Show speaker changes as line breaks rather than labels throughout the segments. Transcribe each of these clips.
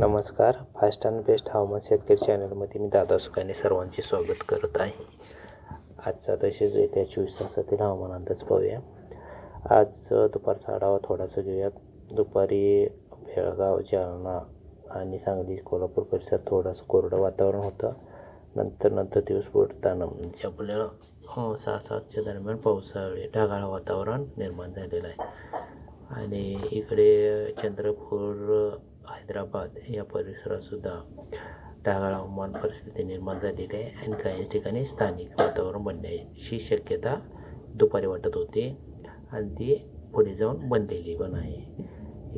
नमस्कार. Fast and best हवामान शेतकरी चॅनलमध्ये मी दादा सुखाने सर्वांचे स्वागत करत आहे. आजचा तसेच येत्या चोवीस तासातील हवामान अंदाज पाहूया. आज दुपारचा आढावा थोडासा घेऊया दुपारी बेळगाव जालना आणि सांगली कोल्हापूर परिसरात थोडंसं कोरडं वातावरण होतं. नंतर नंतर दिवस बुडताना म्हणजे आपल्याला हो, सहा सातच्या दरम्यान पावसाळी ढगाळ वातावरण निर्माण झालेलं आहे. आणि इकडे चंद्रपूर हैदराबाद या परिसरातसुद्धा ढगाळ हवामान परिस्थिती निर्माण झालेली आहे आणि काही ठिकाणी स्थानिक वातावरण बनण्याची शक्यता दुपारी वाटत होती आणि ती पुढे जाऊन बनलेली पण आहे.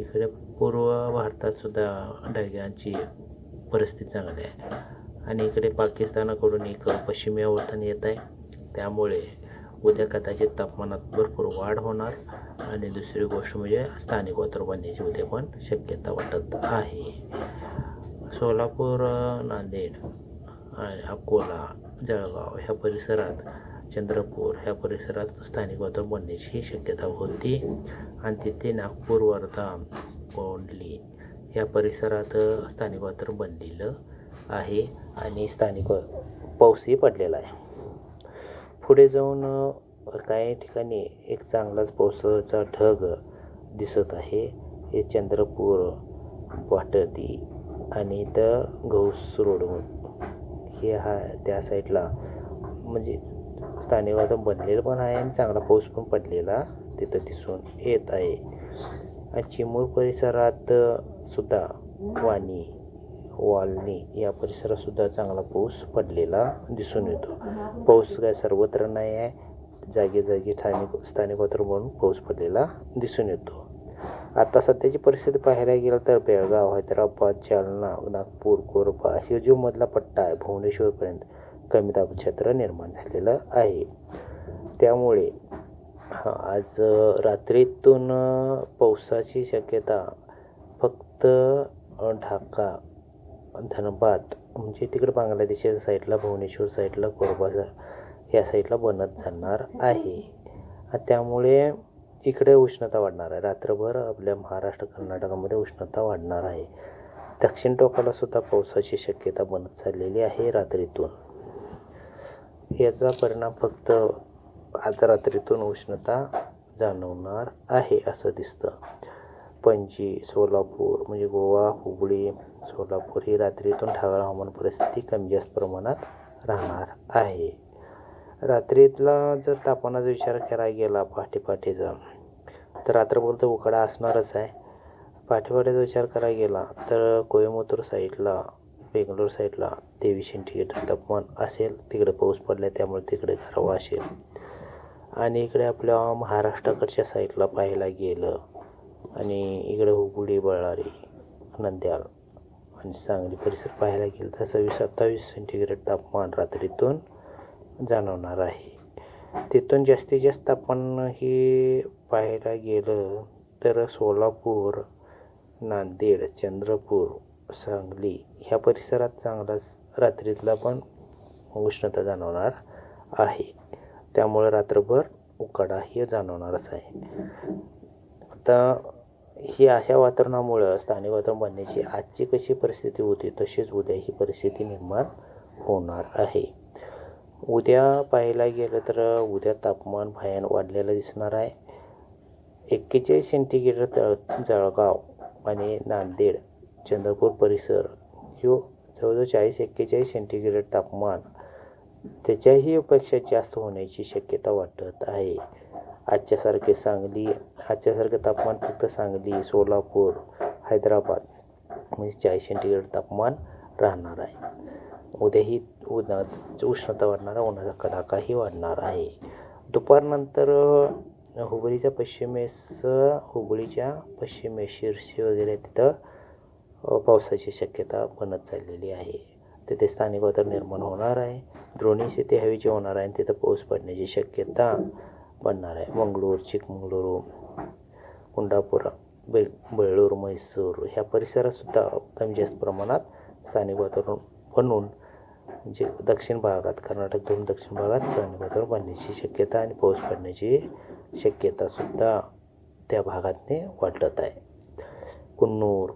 इकडे पूर्व भारतातसुद्धा ढगांची परिस्थिती चांगली आहे आणि इकडे पाकिस्तानाकडून एक पश्चिमी आवर्तन येत आहे. त्यामुळे उद्या कदाचित तापमानात भरपूर वाढ होणार. आणि दुसरी गोष्ट म्हणजे स्थानिक वातावरण बनण्याची उद्या पण शक्यता वाटत आहे. सोलापूर नांदेड आणि अकोला जळगाव ह्या परिसरात चंद्रपूर ह्या परिसरात स्थानिक वातावरण बनण्याची शक्यता होती. आणि तिथे नागपूर वर्धा कोंडली या परिसरात स्थानिक वातावरण बनलेलं आहे आणि स्थानिक पाऊसही पडलेला आहे. पुढे जाऊन काही ठिकाणी एक चांगलाच पावसाचा ढग दिसत आहे. हे चंद्रपूर वाटती आणि इथं घौस रोड हे हा त्या साईडला म्हणजे स्थानिक वातावरण बनलेलं पण आहे आणि चांगला पाऊस पण पडलेला तिथं दिसून येत आहे. आणि चिमूर परिसरात सुद्धा वाणी वालनी या परिसरात सुद्धा चांगला पाऊस पडलेला दिसून येतो. पाऊस काय सर्वत्र नाही आहे. जागी जागी स्थानिक स्थानिक वातावरण म्हणून पाऊस पडलेला दिसून येतो. आता सध्याची परिस्थिती पाहायला गेलं तर बेळगाव हैदराबाद जालना नागपूर कोरबा हे जो मधला पट्टा आहे. भुवनेश्वरपर्यंत कमी दाब क्षेत्र निर्माण झालेलं आहे. त्यामुळे आज रात्रीतून पावसाची शक्यता फक्त ढाका धनबाद म्हणजे तिकडे बांगलादेशच्या साईडला भुवनेश्वर साईडला कोरबा या साईडला बनत जाणार आहे. त्यामुळे इकडे उष्णता वाढणार आहे. रात्रभर आपल्या महाराष्ट्र कर्नाटकामध्ये उष्णता वाढणार आहे. दक्षिण टोकाला सुद्धा पावसाची शक्यता बनत चाललेली आहे रात्रीतून. याचा परिणाम फक्त आता रात्रीतून उष्णता जाणवणार आहे असं दिसतं. पणजी सोलापूर म्हणजे गोवा हुबळी सोलापूर ही रात्रीतून ढगाळ हवामान परिस्थिती कमी जास्त प्रमाणात राहणार आहे. रात्रीतला जर तापमानाचा विचार करायला गेला पहाटे पहाटेचा तर रात्रभर तर उकाडा असणारच आहे. पहाटे पहाटेचा विचार करायला गेला तर कोईमतूर साईडला बेंगलोर साईडला तेवीस सेंटीग्रेड तापमान असेल. तिकडे पाऊस पडला त्यामुळे तिकडे गारवा असेल. आणि इकडे आपल्या महाराष्ट्राकडच्या साईडला पाहायला गेलं आणि इकडे हुगुडी बळारी नंद्याल आणि सांगली परिसर पाहायला गेलं तर सव्वीस सत्तावीस सेंटीग्रेड तापमान रात्रीतून जाणवणार आहे. तिथून जास्तीत जास्त आपण हे पाहायला गेलं तर सोलापूर नांदेड चंद्रपूर सांगली ह्या परिसरात चांगलाच रात्रीतला पण उष्णता जाणवणार आहे. त्यामुळे रात्रभर उकाडा हे जाणवणारच आहे. आता ही अशा वातावरणामुळं स्थानिक वातावरण बनण्याची आजची कशी परिस्थिती होती तशीच उद्या ही परिस्थिती निर्माण होणार आहे. उद्या पाहायला गेलं तर उद्या तापमान भयान वाढलेलं दिसणार आहे. एक्केचाळीस सेंटीग्रेड तळ जळगाव आणि नांदेड चंद्रपूर परिसर. ह्यो जवळजवळ चाळीस एक्केचाळीस सेंटीग्रेड तापमान त्याच्याही पेक्षा जास्त होण्याची शक्यता वाटत आहे. आजच्यासारखे सांगली आजच्यासारखे तापमान फक्त सांगली सोलापूर हैदराबाद म्हणजे चाळीस सेंटीग्रेड तापमान राहणार आहे. उद्याही उन्हाच उष्णता वाढणार आहे उन्हाचा कडाकाही वाढणार आहे. दुपारनंतर हुबळीच्या पश्चिमेस हुबळीच्या पश्चिमेस शिरशी वगैरे तिथं पावसाची शक्यता बनत चाललेली आहे. तिथे स्थानिक वातावरण निर्माण होणार आहे. द्रोणी शेती हवेची होणार आहे आणि तिथं पाऊस पडण्याची शक्यता बनणार आहे. मंगळूर चिकमंगळूर कुंडापूर बे बेळूर म्हैसूर ह्या परिसरातसुद्धा कमी जास्त प्रमाणात स्थानिक वातावरण बनून म्हणजे दक्षिण भागात कर्नाटक धरून दक्षिण भागात स्थानिक वातावरण शक्यता आणि पाऊस पडण्याची शक्यतासुद्धा त्या भागातने वाटत आहे. कुन्नूर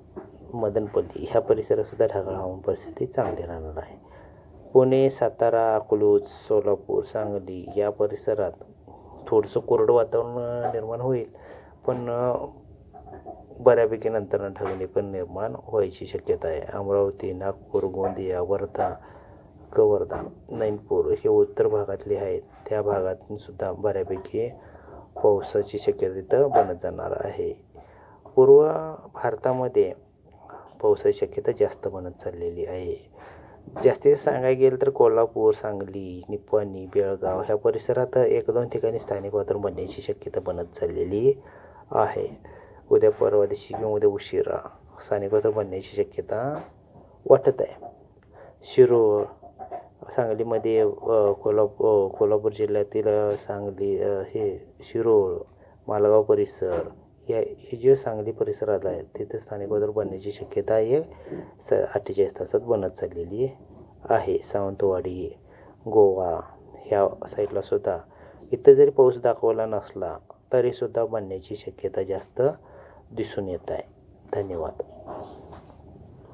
मदनपल्ली ह्या परिसरातसुद्धा ढगाळ हवामान परिस्थिती चांगली राहणार आहे. पुणे सातारा अकलूज सोलापूर सांगली या परिसरात थोडंसं कोरडं वातावरण निर्माण होईल पण बऱ्यापैकी नंतर ढगणे पण निर्माण व्हायची शक्यता आहे. अमरावती नागपूर गोंदिया वर्धा कवर्धा नैनपूर हे उत्तर भागातले आहेत. त्या भागातून सुद्धा बऱ्यापैकी पावसाची शक्यता तिथं बनत जाणार आहे. पूर्व भारतामध्ये पावसाची शक्यता जास्त बनत चाललेली आहे. जास्तीत सांगायला गेलं तर कोल्हापूर सांगली निपाणी बेळगाव ह्या परिसरात एक दोन ठिकाणी स्थानिक वातावरण बनण्याची शक्यता बनत चाललेली आहे. उद्या परवा दिवशी किंवा उद्या उशिरा स्थानिक वातावरण बनण्याची शक्यता वाटत आहे. शिरोळ सांगलीमध्ये कोल्हापूर कोल्हापूर जिल्ह्यातील सांगली हे शिरोळ मालगाव परिसर या हे जे सांगली परिसरात आहे तिथे स्थानिक बदल बनण्याची शक्यता आहे. स अठ्ठेचाळीस तासात बनत चाललेली आहे. सावंतवाडी गोवा ह्या साईडला सुद्धा. इथं जरी पाऊस दाखवला नसला तरीसुद्धा बनण्याची शक्यता जास्त दिसून येत आहे. धन्यवाद.